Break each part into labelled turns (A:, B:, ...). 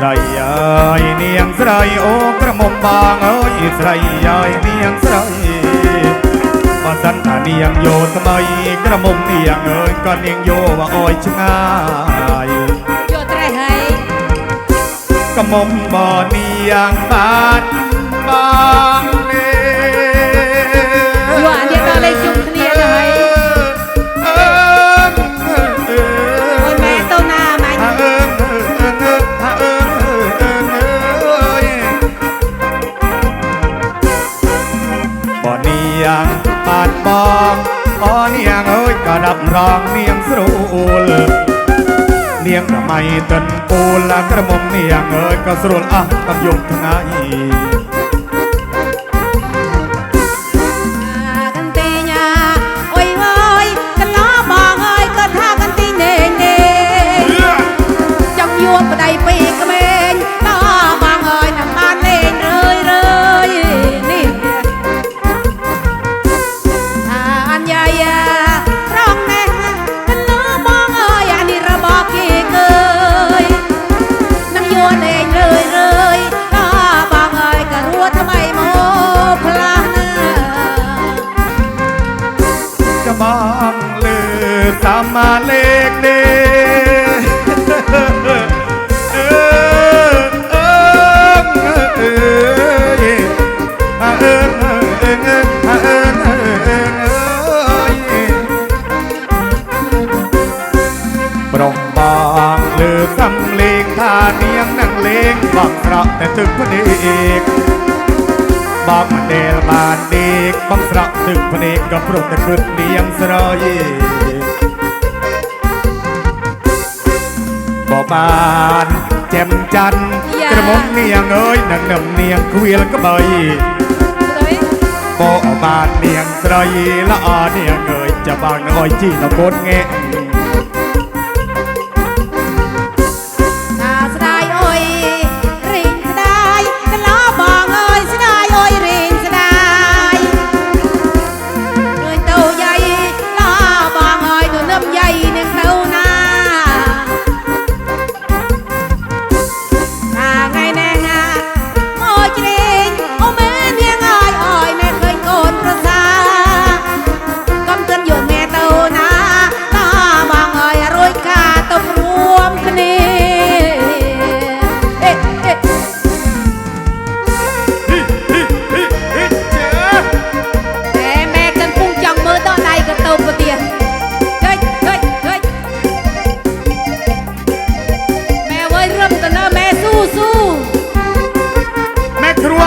A: ស្រីអូក្រមុំបងអើយស្រីហើយនាងស្រីបើសិនថានាងយោថ្មីក្រមុំនាងអើយក៏នាងយោមកអោយឆ្ងាយ
B: យកត្រេះហើយ
A: ក្រមុំបនាងបានបង
B: អូនាង
A: អើ
B: យ
A: ក៏ដាប់រងនាងស្រួលនាងរមៃតិនពូលក្រមុំនាងអើយក៏ស្រួលអស់កំយប់ថ្ងៃำมาเล็กเดปรองบางลือสำเลงท่าเนียงนั่งเลงบังกระแต่ถึงพนเอกบางมันเดลบานเด็กบังกระถึงพอเอกกับปรกแต่ขึ้นเนียงสรอย បានចាំច័ន្ទ
B: យ៉ា
A: ក្រមុំនាងអើយនឹងនឹមនាងខ្វៀលក្បី
B: ស្រី
A: បបាននាងស្រីល្អនាងអើយចាំបងនឹងអើយជីនៅកូនងែ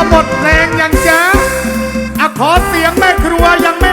A: หมดแรงยังจ้าอาขอเสียงแม่ครัวยังไม่